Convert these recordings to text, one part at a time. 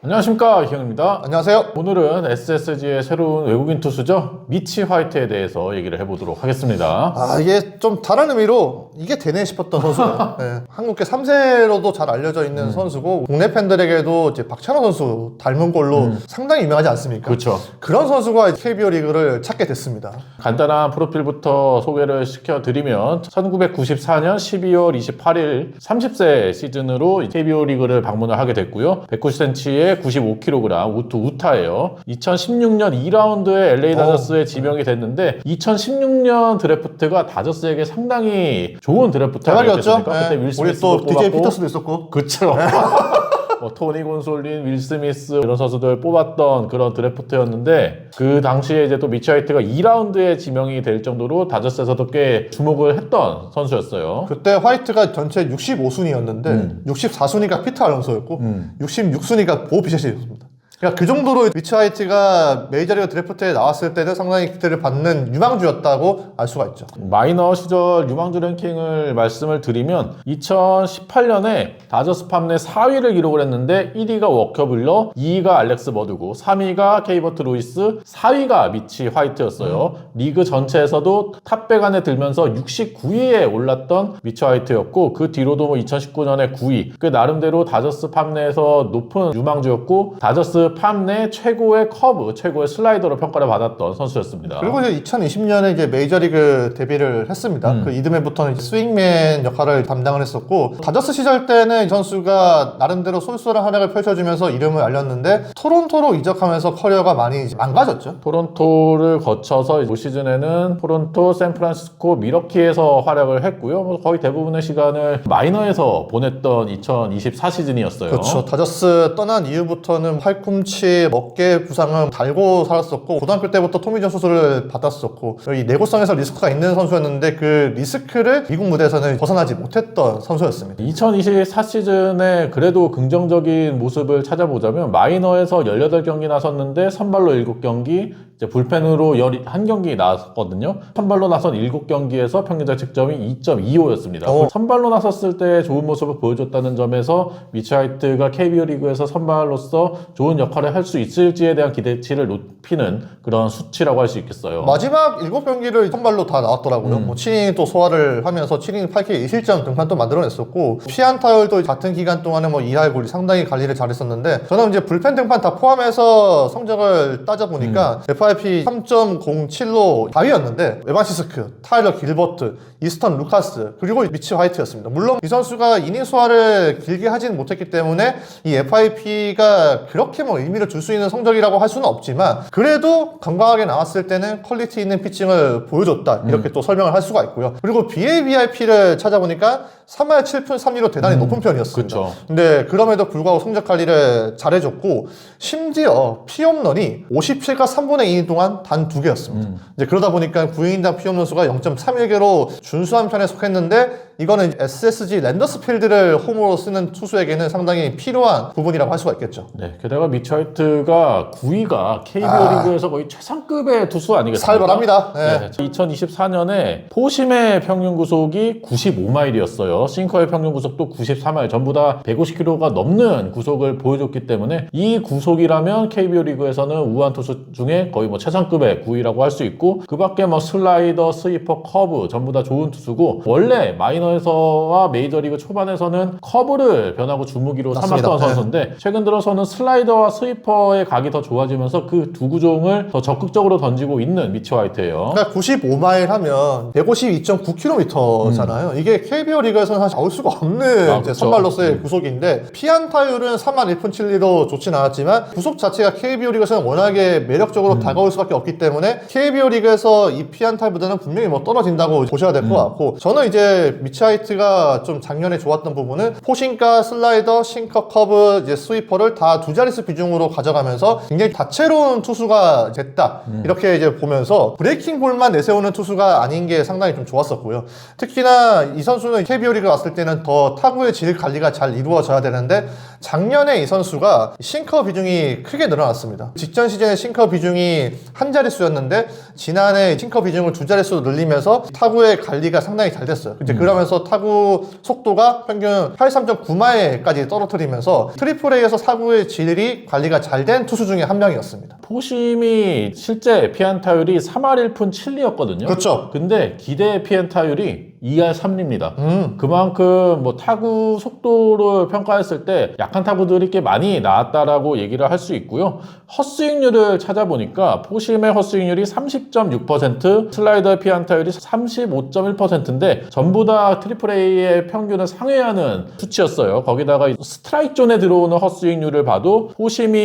안녕하십니까 이형입니다. 안녕하세요. 오늘은 SSG의 새로운 외국인 투수죠 미치 화이트에 대해서 얘기를 해보도록 하겠습니다. 아 이게 좀 다른 의미로 이게 되네 싶었던 선수예요. 네, 한국계 3세로도 잘 알려져 있는 음. 선수고 국내 팬들에게도 이제 박찬호 선수 닮은 걸로 상당히 유명하지 않습니까? 음. 그렇죠. 그런 선수가 KBO 리그를 찾게 됐습니다. 간단한 프로필부터 소개를 시켜드리면 1994년 12월 28일 30세 시즌으로 KBO 리그를 방문을 하게 됐고요. 190cm 에 95kg 우투 우타예요. 2016년 2라운드에 LA 다저스에 지명이 됐는데 2016년 드래프트가 다저스에게 상당히 좋은 드래프트가 대박이었죠. 됐으니까 그때 네. 윌 우리 스미스도 또 DJ 뽑았고 피터스도 있었고. 그쵸. 뭐 토니 곤솔린, 윌 스미스 이런 선수들 뽑았던 그런 드래프트였는데 그 당시에 이제 또 미치 화이트가 2라운드에 지명이 될 정도로 다저스에서도 꽤 주목을 했던 선수였어요. 그때 화이트가 전체 65순위였는데 음. 64순위가 피터 알론소였고 음. 66순위가 보우 피셔시였습니다. 그러니까 그 정도로 미치 화이트가 메이저리그 드래프트에 나왔을 때는 상당히 기대를 받는 유망주였다고 알 수가 있죠. 마이너 시절 유망주 랭킹을 말씀을 드리면 2018년에 다저스 팜 내 4위를 기록을 했는데 1위가 워커블러, 2위가 알렉스 버드고 3위가 케이버트 루이스, 4위가 미치 화이트였어요. 리그 전체에서도 탑백 안에 들면서 69위에 올랐던 미치 화이트였고 그 뒤로도 뭐 2019년에 9위. 그 나름대로 다저스 팜 내에서 높은 유망주였고 다저스 팜내 최고의 커브, 최고의 슬라이더로 평가를 받았던 선수였습니다. 그리고 이제 2020년에 이제 메이저리그 데뷔를 했습니다. 음. 그 이듬해부터는 이제 스윙맨 역할을 담당을 했었고 다저스 시절 때는 이 선수가 나름대로 쏠쏠한 활약을 펼쳐주면서 이름을 알렸는데 토론토로 이적하면서 커리어가 많이 이제 망가졌죠. 토론토를 거쳐서 올 시즌에는 토론토, 샌프란시스코, 미러키에서 활약을 했고요. 뭐 거의 대부분의 시간을 마이너에서 보냈던 2024 시즌이었어요. 그렇죠. 다저스 떠난 이후부터는 팔꿈 치, 어깨 부상을 달고 살았었고 고등학교 때부터 토미존 수술을 받았었고 이 내구성에서 리스크가 있는 선수였는데 그 리스크를 미국 무대에서는 벗어나지 못했던 선수였습니다. 2024 시즌에 그래도 긍정적인 모습을 찾아보자면 마이너에서 18경기 나섰는데 선발로 7경기, 이제 불펜으로 11경기 나왔거든요. 선발로 나선 7경기에서 평균적 득점이 2.25였습니다. 어. 선발로 나섰을 때 좋은 모습을 보여줬다는 점에서 미치 화이트가 KBO 리그에서 선발로서 좋은 역할을 할 수 있을지에 대한 기대치를 높이는 그런 수치라고 할 수 있겠어요. 마지막 7경기를 선발로 다 나왔더라고요. 음. 뭐 7이닝 또 소화를 하면서 7이닝 8K 2실점 등판도 만들어냈었고 피안타율도 같은 기간 동안에 뭐 2할 9리 상당히 관리를 잘했었는데 저는 이제 불펜 등판 다 포함해서 성적을 따져보니까 음. FIP 3.07로 4위였는데 에반시스크, 타일러 길버트, 이스턴 루카스 그리고 미치 화이트였습니다. 물론 이 선수가 이닝 소화를 길게 하진 못했기 때문에 이 FIP가 그렇게 뭐 의미를 줄 수 있는 성적이라고 할 수는 없지만 그래도 건강하게 나왔을 때는 퀄리티 있는 피칭을 보여줬다 이렇게 또 설명을 할 수가 있고요. 그리고 BABIP를 찾아보니까 3할 7푼 3리로 대단히 높은 편이었습니다. 그쵸. 근데 그럼에도 불구하고 성적 관리를 잘해줬고 심지어 피홈런이 57과 3분의 2인 동안 단 두 개였습니다. 이제 그러다 보니까 9인당 피홈런 수가 0.31개로 준수한 편에 속했는데 이거는 SSG 랜더스 필드를 홈으로 쓰는 투수에게는 상당히 필요한 부분이라고 할 수가 있겠죠. 네, 게다가 미치 화이트가 9위가 KBO 아. 리그에서 거의 최상급의 투수 아니겠습니까? 살벌합니다. 네. 네, 2024년에 포심의 평균 구속이 95마일이었어요. 싱커의 평균 구속도 93마일. 전부 다 150km가 넘는 구속을 보여줬기 때문에 이 구속이라면 KBO 리그에서는 우한 투수 중에 거의 뭐 최상급의 9위라고 할 수 있고 그 밖에 뭐 슬라이더, 스위퍼, 커브 전부 다 좋은 투수고 원래 마이너에서와 메이저리그 초반에서는 커브를 변하고 주무기로 맞습니다. 삼았던 네. 선수인데 최근 들어서는 슬라이더와 스위퍼의 각이 더 좋아지면서 그 두 구종을 더 적극적으로 던지고 있는 미치 화이트예요. 그러니까 95마일 하면 152.9km잖아요. 이게 KBO 리그에서는 사실 나올 수가 없는 음. 아, 이제 그쵸. 선발로서의 구속인데 피안타율은 3만 1푼 7리로 좋진 않았지만 구속 자체가 KBO 리그에서는 워낙에 매력적으로 음. 다가 올 수밖에 없기 때문에 KBO 리그에서 이 피안타율보다는 분명히 뭐 떨어진다고 보셔야 될것 음. 같고 저는 이제 미치하이트가 좀 작년에 좋았던 부분은 포싱가 슬라이더 싱커 커브 이제 스위퍼를 다 두 자릿수 비중으로 가져가면서 굉장히 다채로운 투수가 됐다 음. 이렇게 이제 보면서 브레이킹 볼만 내세우는 투수가 아닌 게 상당히 좀 좋았었고요. 특히나 이 선수는 KBO 리그 왔을 때는 더 타구의 질 관리가 잘 이루어져야 되는데 작년에 이 선수가 싱커 비중이 크게 늘어났습니다. 직전 시즌에 싱커 비중이 비중이 한 자릿수였는데 지난해 싱커 비중을 두 자릿수로 늘리면서 타구의 관리가 상당히 잘 됐어요. 이제 그러면서 타구 속도가 평균 83.9마일까지 떨어뜨리면서 트리플 A에서 타구의 질이 관리가 잘 된 투수 중에 한 명이었습니다. 포심이 실제 피안타율이 3할 1푼 7리였거든요. 그렇죠. 근데 기대 피안타율이 2할 3리입니다. 음. 그만큼 뭐 타구 속도를 평가했을 때 약한 타구들이 꽤 많이 나왔다라고 얘기를 할 수 있고요. 헛스윙률을 찾아보니까 포심의 헛스윙률이 30.6%, 슬라이더 피안타율이 35.1%인데 전부 다 트리플 A의 평균을 상회하는 수치였어요. 거기다가 스트라이크 존에 들어오는 헛스윙률을 봐도 포심이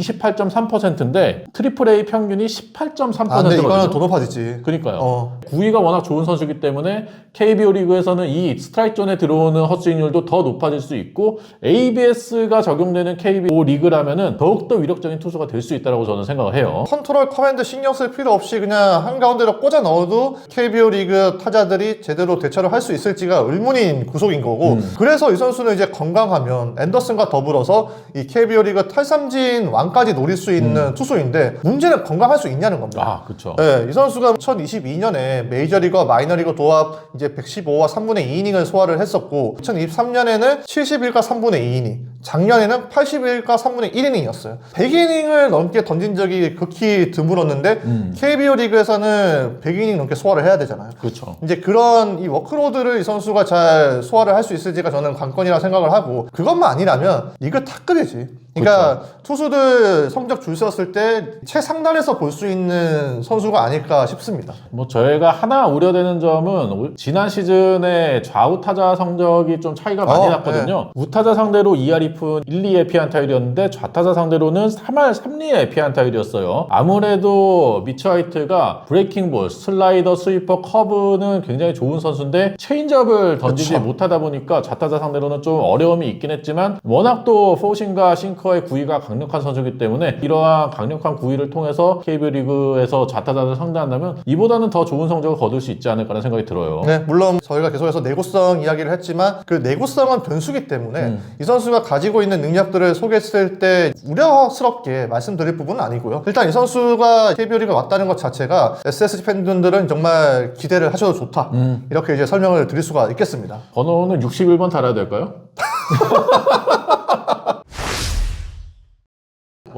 28.3%인데 트리플 A 평균이 18.3%거든요. 아, 근데 이거는 더 높아지지. 그러니까요. 어. 구위가 워낙 좋은 선수이기 때문에 KBO 리그에서는 이 스트라이크 존에 들어오는 헛스윙률도 더 높아질 수 있고 ABS가 적용되는 KBO 리그라면은 더욱더 위력적인 투수가 될 수 있다고 저는 생각을 해요. 컨트롤 커맨드 신경 쓸 필요 없이 그냥 한가운데로 꽂아 넣어도 KBO 리그 타자들이 제대로 대처를 할 수 있을지가 의문인 구속인 거고 음. 그래서 이 선수는 이제 건강하면 앤더슨과 더불어서 이 KBO 리그 탈삼진 왕까지 노릴 수 있는 투수인데 문제는 건강할 수 있냐는 겁니다. 아, 그렇죠. 네, 이 선수가 2022년에 메이저리거 마이너리거 도합 이제 115와 3분의 2이닝을 소화를 했었고 2023년에는 71과 3분의 2이닝 작년에는 81과 3분의 1이닝이었어요 100이닝을 넘게 던진 적이 극히 드물었는데 음. KBO 리그에서는 100이닝 넘게 소화를 해야 되잖아요 그렇죠. 이제 그런 이 워크로드를 이 선수가 잘 소화를 할 수 있을지가 저는 관건이라 생각을 하고 그것만 아니라면 리그 탑급이지. 그러니까 투수들 성적 줄 세웠을 때 최상단에서 볼 수 있는 선수가 아닐까 싶습니다. 뭐 저희가 하나 우려되는 점은 올- 지난 시즌에 좌우 타자 성적이 좀 차이가 많이 어, 났거든요. 우타자 상대로 2할 2푼 1, 2의 피안타율이었는데 좌타자 상대로는 3할 3리의 피안타율이었어요. 아무래도 미츠 화이트가 브레이킹 볼, 슬라이더, 스위퍼, 커브는 굉장히 좋은 선수인데 체인지업을 던지지 그쵸. 못하다 보니까 좌타자 상대로는 좀 어려움이 있긴 했지만 워낙 또 포싱과 싱커의 구위가 강력한 선수이기 때문에 이러한 강력한 구위를 통해서 KBO 리그에서 좌타자를 상대한다면 이보다는 더 좋은 성적을 거둘 수 있지 않을까라는 생각이 들어요. 네, 물론 저희가 계속해서 내구성 이야기를 했지만 그 내구성은 변수기 때문에 음. 이 선수가 가 지고 있는 능력들을 소개했을 때 우려스럽게 말씀드릴 부분은 아니고요. 일단 이 선수가 KBO 리그 왔다는 것 자체가 SSG 팬분들은 정말 기대를 하셔도 좋다. 음. 이렇게 이제 설명을 드릴 수가 있겠습니다. 번호는 61번 달아야 될까요?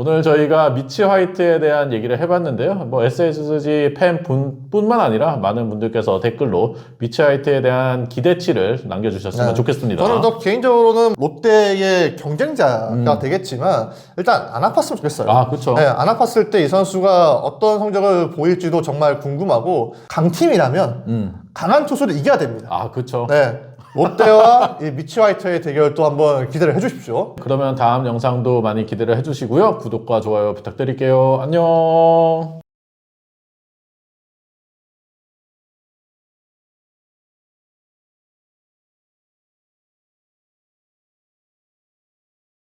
오늘 저희가 미치 화이트에 대한 얘기를 해봤는데요. 뭐 SSG 팬뿐만 아니라 많은 분들께서 댓글로 미치 화이트에 대한 기대치를 남겨주셨으면 네. 좋겠습니다. 저는 더 개인적으로는 롯데의 경쟁자가 음. 되겠지만 일단 안 아팠으면 좋겠어요. 아, 그렇죠. 네, 안 아팠을 때 이 선수가 어떤 성적을 보일지도 정말 궁금하고 강팀이라면 음. 강한 투수를 이겨야 됩니다. 아, 그렇죠. 네. 롯데와 이 미치 화이트의 대결도 한번 기대를 해주십시오. 그러면 다음 영상도 많이 기대를 해주시고요. 구독과 좋아요 부탁드릴게요. 안녕.